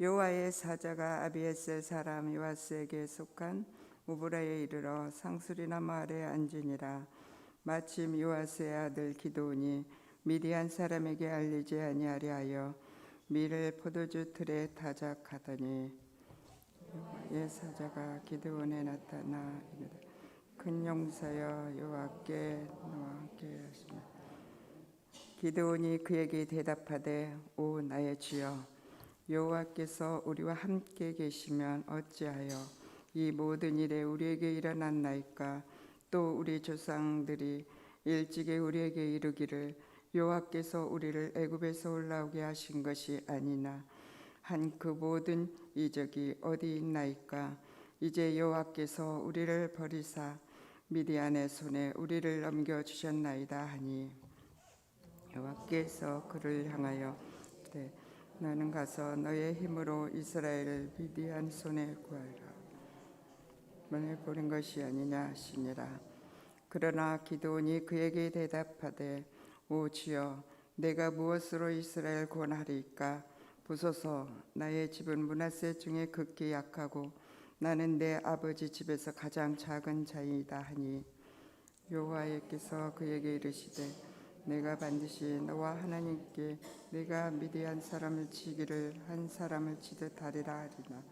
여호와의 사자가 아비에셀 사람 요아스에게 속한 우브라에 이르러 상수리나 마을에 앉으니라. 마침 요아스의 아들 기도온이 미디안 사람에게 알리지 아니하려 하여 밀을 포도주 틀에 타작하더니 예 사자가 기드온에 나타나 큰 용사여 여호와께 너와 함께 하시며 기드온이 그에게 대답하되 오 나의 주여 여호와께서 우리와 함께 계시면 어찌하여 이 모든 일에 우리에게 일어났나이까? 또 우리 조상들이 일찍이 우리에게 이르기를 여호와께서 우리를 애굽에서 올라오게 하신 것이 아니나 한 그 모든 이적이 어디 있나이까? 이제 여호와께서 우리를 버리사 미디안의 손에 우리를 넘겨 주셨나이다 하니 여호와께서 그를 향하여 네, 나는 가서 너의 힘으로 이스라엘을 미디안 손에 구하라. 만에 보낸 것이 아니냐 하시니라. 그러나 기도온이 그에게 대답하되 오 주여 내가 무엇으로 이스라엘 구원하리이까? 보소서 나의 집은 문하세 중에 극히 약하고 나는 내 아버지 집에서 가장 작은 자이다 하니. 여호와께서 그에게 이르시되 내가 반드시 너와 하나님께 내가 미디안 사람을 치기를 한 사람을 치듯 하리라 하리나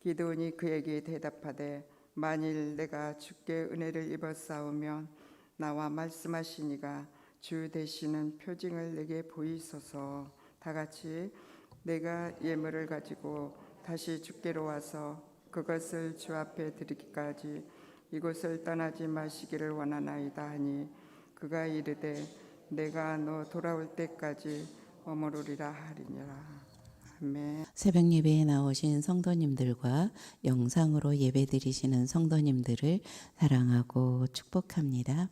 기도온이 그에게 대답하되 만일 내가 주께 은혜를 입어 싸우면 나와 말씀하시니가 주 되시는 표징을 내게 보이소서. 다 같이 내가 예물을 가지고 다시 주께로 와서 그것을 주 앞에 드리기까지 이곳을 떠나지 마시기를 원하나이다 하니 그가 이르되 내가 너 돌아올 때까지 머무르리라 하리니라 아멘. 새벽 예배에 나오신 성도님들과 영상으로 예배 드리시는 성도님들을 사랑하고 축복합니다.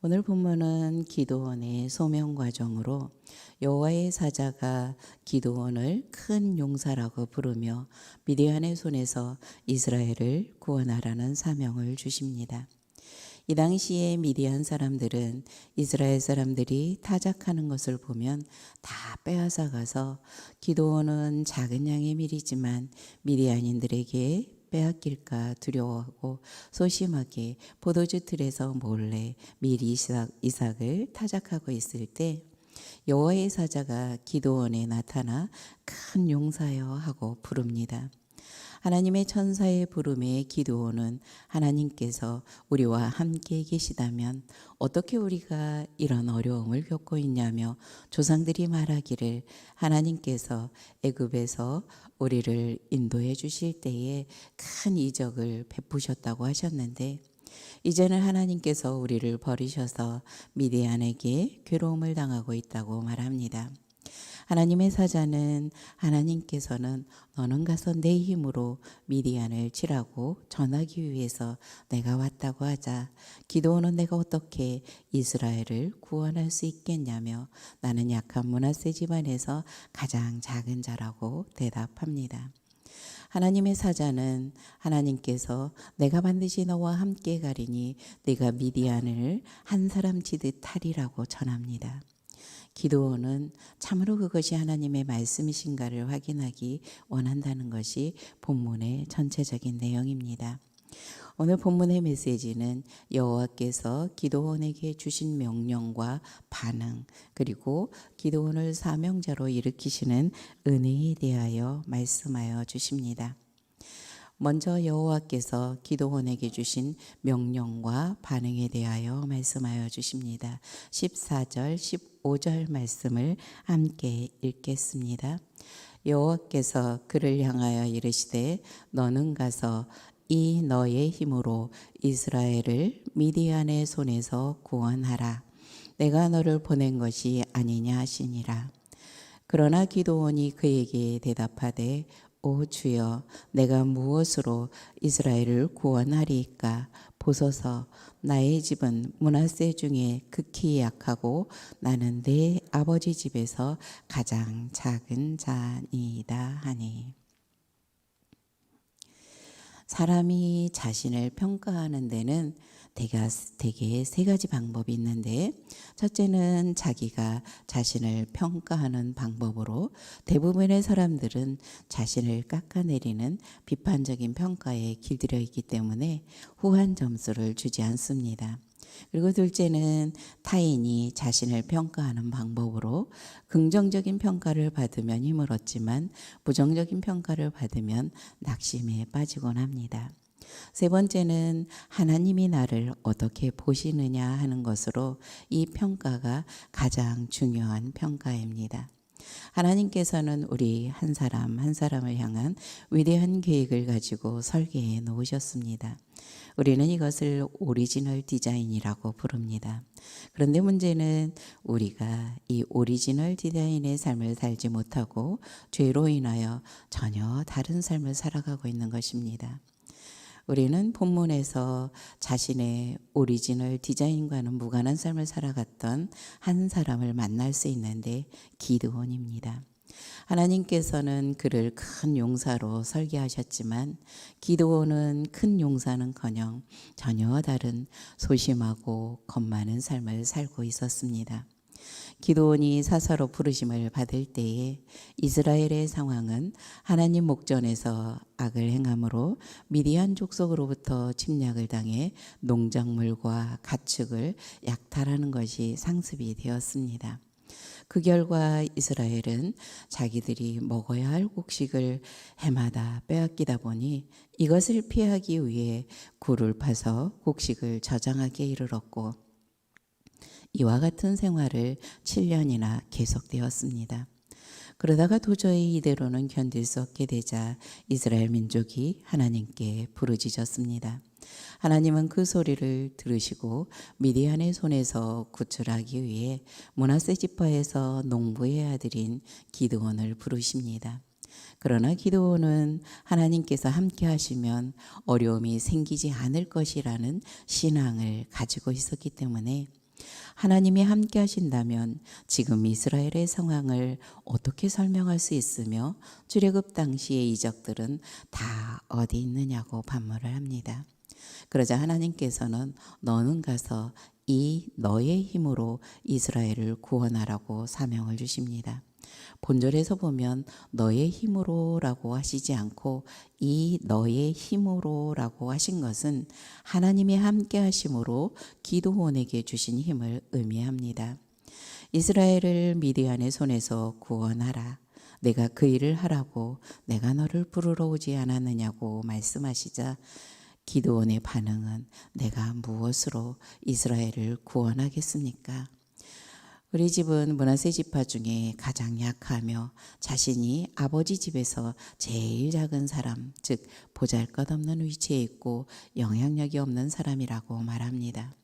오늘 본문은 기도원의 소명 과정으로 여호와의 사자가 기도원을 큰 용사라고 부르며 미디안의 손에서 이스라엘을 구원하라는 사명을 주십니다. 이 당시에 미디안 사람들은 이스라엘 사람들이 타작하는 것을 보면 다 빼앗아 가서 기도원은 작은 양의 밀이지만 미디안인들에게 빼앗길까 두려워하고 소심하게 포도주 틀에서 몰래 미리 이삭, 이삭을 타작하고 있을 때 여호와의 사자가 기도원에 나타나 큰 용사여 하고 부릅니다. 하나님의 천사의 부름에 기도원은 하나님께서 우리와 함께 계시다면 어떻게 우리가 이런 어려움을 겪고 있냐며 조상들이 말하기를 하나님께서 애굽에서 우리를 인도해 주실 때에 큰 이적을 베푸셨다고 하셨는데 이제는 하나님께서 우리를 버리셔서 미디안에게 괴로움을 당하고 있다고 말합니다. 하나님의 사자는 하나님께서는 너는 가서 내 힘으로 미디안을 치라고 전하기 위해서 내가 왔다고 하자 기도원은 내가 어떻게 이스라엘을 구원할 수 있겠냐며 나는 약한 문하세 집안에서 가장 작은 자라고 대답합니다. 하나님의 사자는 하나님께서 내가 반드시 너와 함께 가리니 네가 미디안을 한 사람 치듯 하리라고 전합니다. 기도원은 참으로 그것이 하나님의 말씀이신가를 확인하기 원한다는 것이 본문의 전체적인 내용입니다. 오늘 본문의 메시지는 여호와께서 기도원에게 주신 명령과 반응 그리고 기도원을 사명자로 일으키시는 은혜에 대하여 말씀하여 주십니다. 먼저 여호와께서 기도원에게 주신 명령과 반응에 대하여 말씀하여 주십니다. 14절, 15절 말씀을 함께 읽겠습니다. 여호와께서 그를 향하여 이르시되 너는 가서 이 너의 힘으로 이스라엘을 미디안의 손에서 구원하라. 내가 너를 보낸 것이 아니냐 하시니라. 그러나 기도원이 그에게 대답하되 오 주여 내가 무엇으로 이스라엘을 구원하리이까? 보소서 나의 집은 문하세 중에 극히 약하고 나는 내 아버지 집에서 가장 작은 자니이다 하니. 사람이 자신을 평가하는 데는 대개, 대개 세 가지 방법이 있는데 첫째는 자기가 자신을 평가하는 방법으로 대부분의 사람들은 자신을 깎아내리는 비판적인 평가에 길들여 있기 때문에 후한 점수를 주지 않습니다. 그리고 둘째는 타인이 자신을 평가하는 방법으로 긍정적인 평가를 받으면 힘을 얻지만 부정적인 평가를 받으면 낙심에 빠지곤 합니다. 세 번째는 하나님이 나를 어떻게 보시느냐 하는 것으로 이 평가가 가장 중요한 평가입니다. 하나님께서는 우리 한 사람 한 사람을 향한 위대한 계획을 가지고 설계해 놓으셨습니다. 우리는 이것을 오리지널 디자인이라고 부릅니다. 그런데 문제는 우리가 이 오리지널 디자인의 삶을 살지 못하고 죄로 인하여 전혀 다른 삶을 살아가고 있는 것입니다. 우리는 본문에서 자신의 오리지널 디자인과는 무관한 삶을 살아갔던 한 사람을 만날 수 있는데 기드온입니다. 하나님께서는 그를 큰 용사로 설계하셨지만 기드온은 큰 용사는커녕 전혀 다른 소심하고 겁 많은 삶을 살고 있었습니다. 기도원이 사사로 부르심을 받을 때에 이스라엘의 상황은 하나님 목전에서 악을 행함으로 미디안 족속으로부터 침략을 당해 농작물과 가축을 약탈하는 것이 상습이 되었습니다. 그 결과 이스라엘은 자기들이 먹어야 할 곡식을 해마다 빼앗기다 보니 이것을 피하기 위해 굴을 파서 곡식을 저장하게 이르렀고 이와 같은 생활을 7년이나 계속되었습니다. 그러다가 도저히 이대로는 견딜 수 없게 되자 이스라엘 민족이 하나님께 부르짖었습니다. 하나님은 그 소리를 들으시고 미디안의 손에서 구출하기 위해 문하세 지파에서 농부의 아들인 기드온을 부르십니다. 그러나 기도원은 하나님께서 함께 하시면 어려움이 생기지 않을 것이라는 신앙을 가지고 있었기 때문에 하나님이 함께 하신다면 지금 이스라엘의 상황을 어떻게 설명할 수 있으며 출애굽 당시의 이적들은 다 어디 있느냐고 반문을 합니다. 그러자 하나님께서는 너는 가서 이 너의 힘으로 이스라엘을 구원하라고 사명을 주십니다. 본절에서 보면 너의 힘으로라고 하시지 않고 이 너의 힘으로라고 하신 것은 하나님이 함께 하심으로 기도원에게 주신 힘을 의미합니다. 이스라엘을 미디안의 손에서 구원하라. 내가 그 일을 하라고 내가 너를 부르러 오지 않았느냐고 말씀하시자 기도원의 반응은 내가 무엇으로 이스라엘을 구원하겠습니까? 우리 집은 문화세 지파 중에 가장 약하며 자신이 아버지 집에서 제일 작은 사람, 즉 보잘 것 없는 위치에 있고 영향력이 없는 사람이라고 말합니다.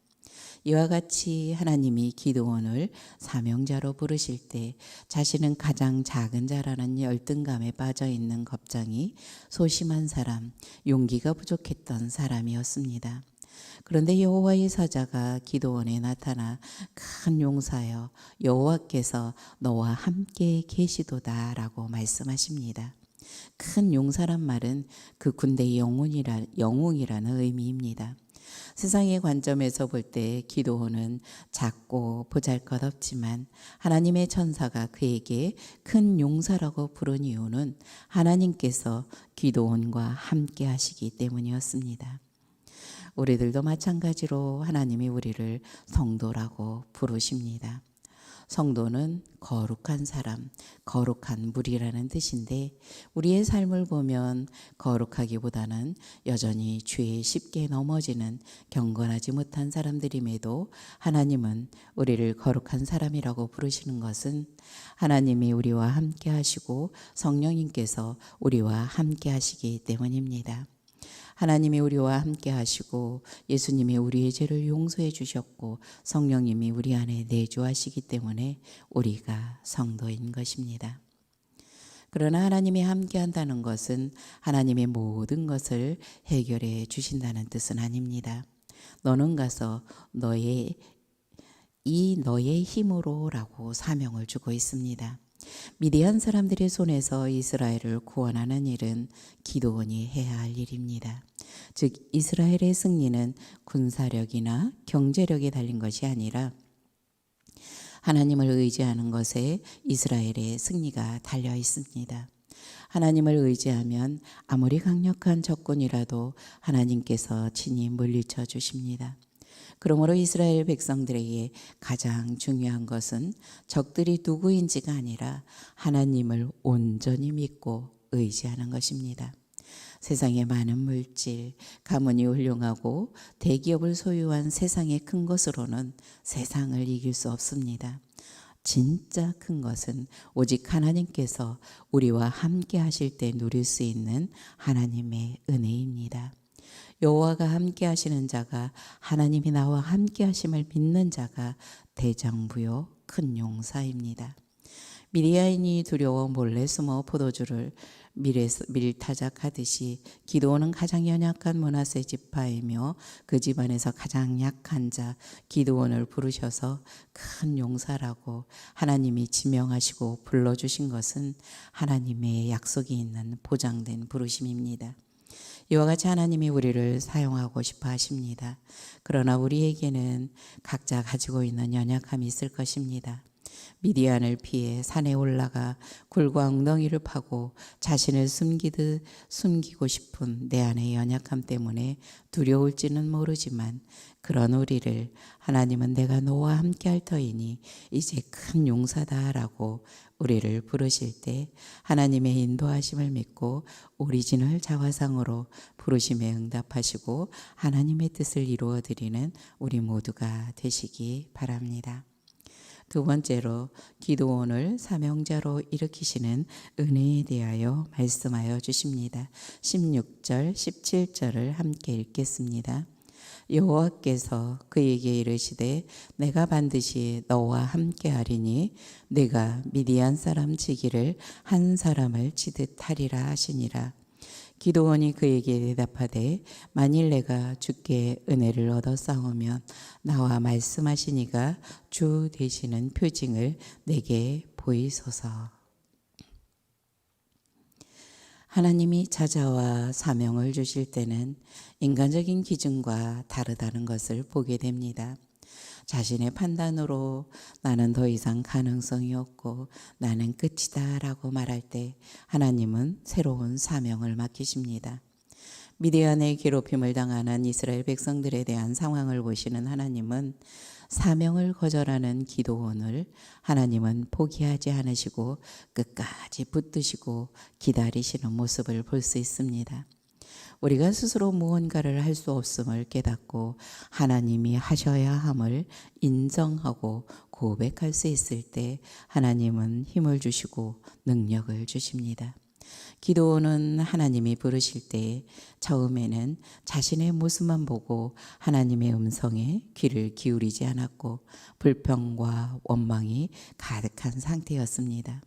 이와 같이 하나님이 기도원을 사명자로 부르실 때 자신은 가장 작은 자라는 열등감에 빠져 있는 겁장이 소심한 사람, 용기가 부족했던 사람이었습니다. 그런데 여호와의 사자가 기도원에 나타나 큰 용사여 여호와께서 너와 함께 계시도다라고 말씀하십니다. 큰 용사란 말은 그 군대의 영웅이라, 영웅이라는 의미입니다. 세상의 관점에서 볼 때 기도원은 작고 보잘것 없지만 하나님의 천사가 그에게 큰 용사라고 부른 이유는 하나님께서 기도원과 함께 하시기 때문이었습니다. 우리들도 마찬가지로 하나님이 우리를 성도라고 부르십니다. 성도는 거룩한 사람, 거룩한 물이라는 뜻인데 우리의 삶을 보면 거룩하기보다는 여전히 죄에 쉽게 넘어지는 경건하지 못한 사람들임에도 하나님은 우리를 거룩한 사람이라고 부르시는 것은 하나님이 우리와 함께 하시고 성령님께서 우리와 함께 하시기 때문입니다. 하나님이 우리와 함께 하시고 예수님이 우리의 죄를 용서해 주셨고 성령님이 우리 안에 내주하시기 때문에 우리가 성도인 것입니다. 그러나 하나님이 함께 한다는 것은 하나님의 모든 것을 해결해 주신다는 뜻은 아닙니다. 너는 가서 너의 이 너의 힘으로라고 사명을 주고 있습니다. 미디안 사람들의 손에서 이스라엘을 구원하는 일은 기도원이 해야 할 일입니다. 즉 이스라엘의 승리는 군사력이나 경제력에 달린 것이 아니라 하나님을 의지하는 것에 이스라엘의 승리가 달려 있습니다. 하나님을 의지하면 아무리 강력한 적군이라도 하나님께서 친히 물리쳐 주십니다. 그러므로 이스라엘 백성들에게 가장 중요한 것은 적들이 누구인지가 아니라 하나님을 온전히 믿고 의지하는 것입니다. 세상의 많은 물질, 가문이 훌륭하고 대기업을 소유한 세상의 큰 것으로는 세상을 이길 수 없습니다. 진짜 큰 것은 오직 하나님께서 우리와 함께 하실 때 누릴 수 있는 하나님의 은혜입니다. 여호와가 함께 하시는 자가 하나님이 나와 함께 하심을 믿는 자가 대장부요 큰 용사입니다. 미디아인이 두려워 몰래 숨어 포도주를 밀타작하듯이 기도원은 가장 연약한 문하세 지파이며 그 집안에서 가장 약한 자 기도원을 부르셔서 큰 용사라고 하나님이 지명하시고 불러주신 것은 하나님의 약속이 있는 보장된 부르심입니다. 이와 같이 하나님이 우리를 사용하고 싶어 하십니다. 그러나 우리에게는 각자 가지고 있는 연약함이 있을 것입니다. 미디안을 피해 산에 올라가 굴과 엉덩이를 파고 자신을 숨기듯 숨기고 싶은 내 안의 연약함 때문에 두려울지는 모르지만 그런 우리를 하나님은 내가 너와 함께 할 터이니 이제 큰 용사다라고 우리를 부르실 때 하나님의 인도하심을 믿고 오리지널 자화상으로 부르심에 응답하시고 하나님의 뜻을 이루어 드리는 우리 모두가 되시기 바랍니다. 두 번째로 기도원을 사명자로 일으키시는 은혜에 대하여 말씀하여 주십니다. 16절, 17절을 함께 읽겠습니다. 여호와께서 그에게 이르시되 내가 반드시 너와 함께 하리니 내가 미디안 사람 치기를 한 사람을 치듯 하리라 하시니라. 기도원이 그에게 대답하되 만일 내가 주께 은혜를 얻어 싸우면 나와 말씀하시니가 주 되시는 표징을 내게 보이소서. 하나님이 찾아와 사명을 주실 때는 인간적인 기준과 다르다는 것을 보게 됩니다. 자신의 판단으로 나는 더 이상 가능성이 없고 나는 끝이다 라고 말할 때 하나님은 새로운 사명을 맡기십니다. 미디안의 괴롭힘을 당하는 이스라엘 백성들에 대한 상황을 보시는 하나님은 사명을 거절하는 기도원을 하나님은 포기하지 않으시고 끝까지 붙드시고 기다리시는 모습을 볼 수 있습니다. 우리가 스스로 무언가를 할 수 없음을 깨닫고 하나님이 하셔야 함을 인정하고 고백할 수 있을 때 하나님은 힘을 주시고 능력을 주십니다. 기도는 하나님이 부르실 때 처음에는 자신의 모습만 보고 하나님의 음성에 귀를 기울이지 않았고 불평과 원망이 가득한 상태였습니다.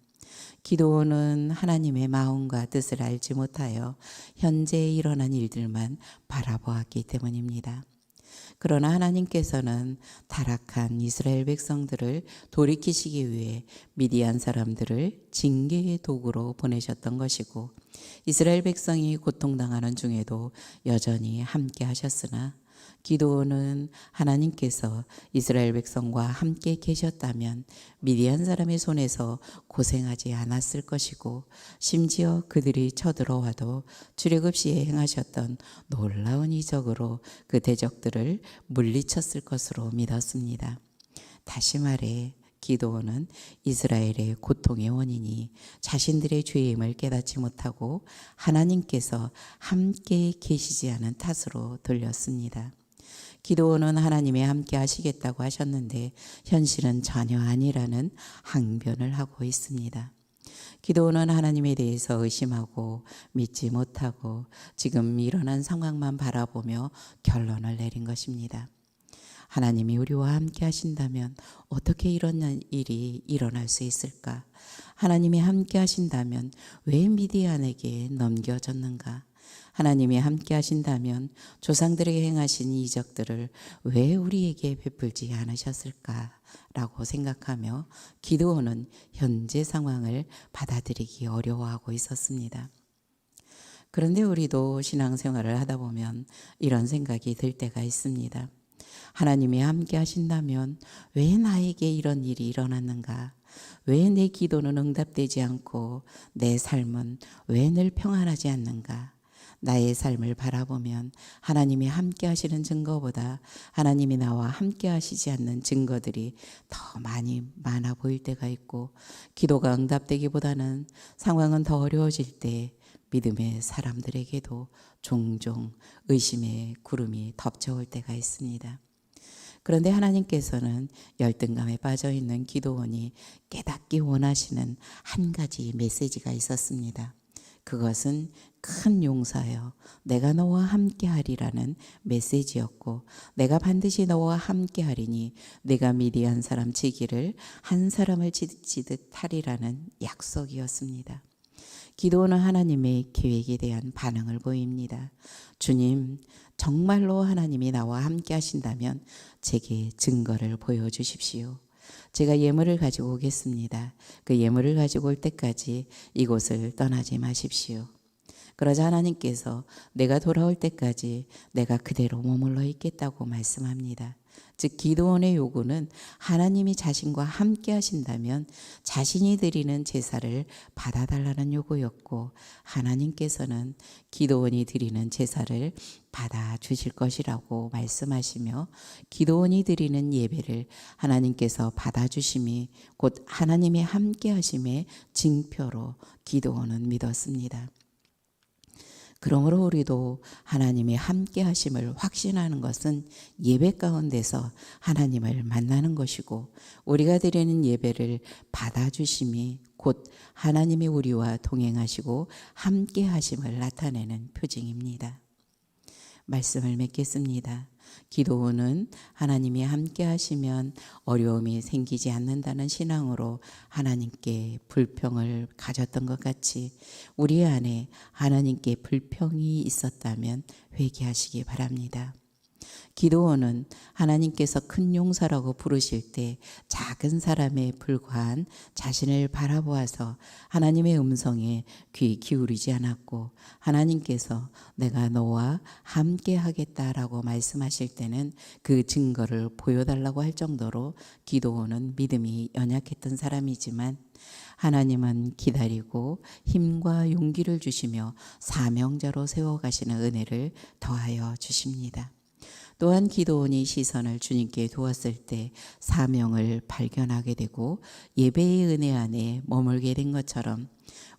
기도원은 하나님의 마음과 뜻을 알지 못하여 현재 일어난 일들만 바라보았기 때문입니다. 그러나 하나님께서는 타락한 이스라엘 백성들을 돌이키시기 위해 미디안 사람들을 징계의 도구로 보내셨던 것이고 이스라엘 백성이 고통당하는 중에도 여전히 함께 하셨으나 기도는 하나님께서 이스라엘 백성과 함께 계셨다면 미디안 사람의 손에서 고생하지 않았을 것이고 심지어 그들이 쳐들어와도 출애굽 시에 행하셨던 놀라운 이적으로 그 대적들을 물리쳤을 것으로 믿었습니다. 다시 말해 기도원은 이스라엘의 고통의 원인이 자신들의 죄임을 깨닫지 못하고 하나님께서 함께 계시지 않은 탓으로 돌렸습니다. 기도원은 하나님이 함께 하시겠다고 하셨는데 현실은 전혀 아니라는 항변을 하고 있습니다. 기도원은 하나님에 대해서 의심하고 믿지 못하고 지금 일어난 상황만 바라보며 결론을 내린 것입니다. 하나님이 우리와 함께 하신다면 어떻게 이런 일이 일어날 수 있을까? 하나님이 함께 하신다면 왜 미디안에게 넘겨졌는가? 하나님이 함께 하신다면 조상들에게 행하신 이적들을 왜 우리에게 베풀지 않으셨을까 라고 생각하며 기도원은 현재 상황을 받아들이기 어려워하고 있었습니다. 그런데 우리도 신앙생활을 하다 보면 이런 생각이 들 때가 있습니다. 하나님이 함께 하신다면 왜 나에게 이런 일이 일어났는가? 왜 내 기도는 응답되지 않고 내 삶은 왜 늘 평안하지 않는가? 나의 삶을 바라보면 하나님이 함께 하시는 증거보다 하나님이 나와 함께 하시지 않는 증거들이 더 많이 많아 보일 때가 있고 기도가 응답되기보다는 상황은 더 어려워질 때 믿음의 사람들에게도 종종 의심의 구름이 덮쳐올 때가 있습니다. 그런데 하나님께서는 열등감에 빠져 있는 기도원이 깨닫기 원하시는 한 가지 메시지가 있었습니다. 그것은 큰 용사여 내가 너와 함께 하리라는 메시지였고 내가 반드시 너와 함께 하리니 내가 미디안 사람 치기를 한 사람을 치듯 하리라는 약속이었습니다. 기도는 하나님의 계획에 대한 반응을 보입니다. 주님, 정말로 하나님이 나와 함께 하신다면 제게 증거를 보여주십시오. 제가 예물을 가지고 오겠습니다. 그 예물을 가지고 올 때까지 이곳을 떠나지 마십시오. 그러자 하나님께서 내가 돌아올 때까지 내가 그대로 머물러 있겠다고 말씀합니다. 즉 기도원의 요구는 하나님이 자신과 함께 하신다면 자신이 드리는 제사를 받아달라는 요구였고 하나님께서는 기도원이 드리는 제사를 받아 주실 것이라고 말씀하시며 기도원이 드리는 예배를 하나님께서 받아 주심이 곧 하나님의 함께 하심의 징표로 기도원은 믿었습니다. 그러므로 우리도 하나님의 함께 하심을 확신하는 것은 예배 가운데서 하나님을 만나는 것이고 우리가 드리는 예배를 받아주심이 곧 하나님이 우리와 동행하시고 함께 하심을 나타내는 표징입니다. 말씀을 맺겠습니다. 기도는 하나님이 함께 하시면 어려움이 생기지 않는다는 신앙으로 하나님께 불평을 가졌던 것 같이 우리 안에 하나님께 불평이 있었다면 회개하시기 바랍니다. 기도원은 하나님께서 큰 용사라고 부르실 때 작은 사람에 불과한 자신을 바라보아서 하나님의 음성에 귀 기울이지 않았고 하나님께서 내가 너와 함께 하겠다라고 말씀하실 때는 그 증거를 보여달라고 할 정도로 기도원은 믿음이 연약했던 사람이지만 하나님은 기다리고 힘과 용기를 주시며 사명자로 세워가시는 은혜를 더하여 주십니다. 또한 기도원이 시선을 주님께 두었을 때 사명을 발견하게 되고 예배의 은혜 안에 머물게 된 것처럼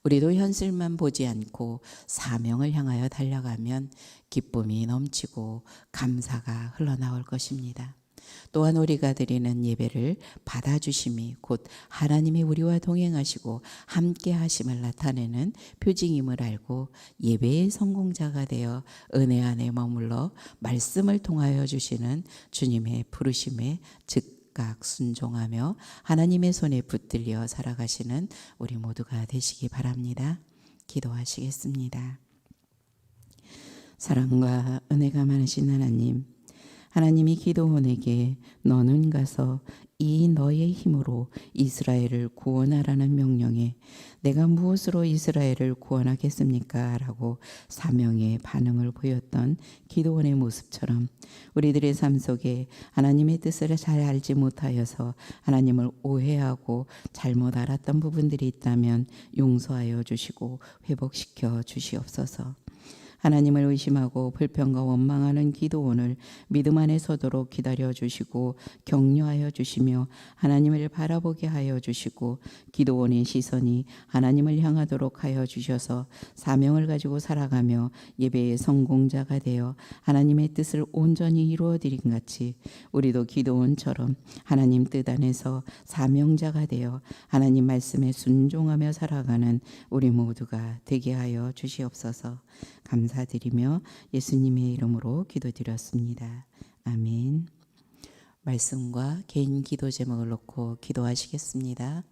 우리도 현실만 보지 않고 사명을 향하여 달려가면 기쁨이 넘치고 감사가 흘러나올 것입니다. 또한 우리가 드리는 예배를 받아주심이 곧 하나님이 우리와 동행하시고 함께 하심을 나타내는 표징임을 알고 예배의 성공자가 되어 은혜 안에 머물러 말씀을 통하여 주시는 주님의 부르심에 즉각 순종하며 하나님의 손에 붙들려 살아가시는 우리 모두가 되시기 바랍니다. 기도하시겠습니다. 사랑과 은혜가 많으신 하나님, 하나님이 기도원에게 너는 가서 이 너의 힘으로 이스라엘을 구원하라는 명령에 내가 무엇으로 이스라엘을 구원하겠습니까? 라고 사명의 반응을 보였던 기도원의 모습처럼 우리들의 삶 속에 하나님의 뜻을 잘 알지 못하여서 하나님을 오해하고 잘못 알았던 부분들이 있다면 용서하여 주시고 회복시켜 주시옵소서. 하나님을 의심하고 불평과 원망하는 기도원을 믿음 안에 서도록 기다려 주시고 격려하여 주시며 하나님을 바라보게 하여 주시고 기도원의 시선이 하나님을 향하도록 하여 주셔서 사명을 가지고 살아가며 예배의 성공자가 되어 하나님의 뜻을 온전히 이루어 드린 같이 우리도 기도원처럼 하나님 뜻 안에서 사명자가 되어 하나님 말씀에 순종하며 살아가는 우리 모두가 되게 하여 주시옵소서. 감사드리며 예수님의 이름으로 기도드렸습니다. 아멘. 말씀과 개인 기도 제목을 놓고 기도하시겠습니다.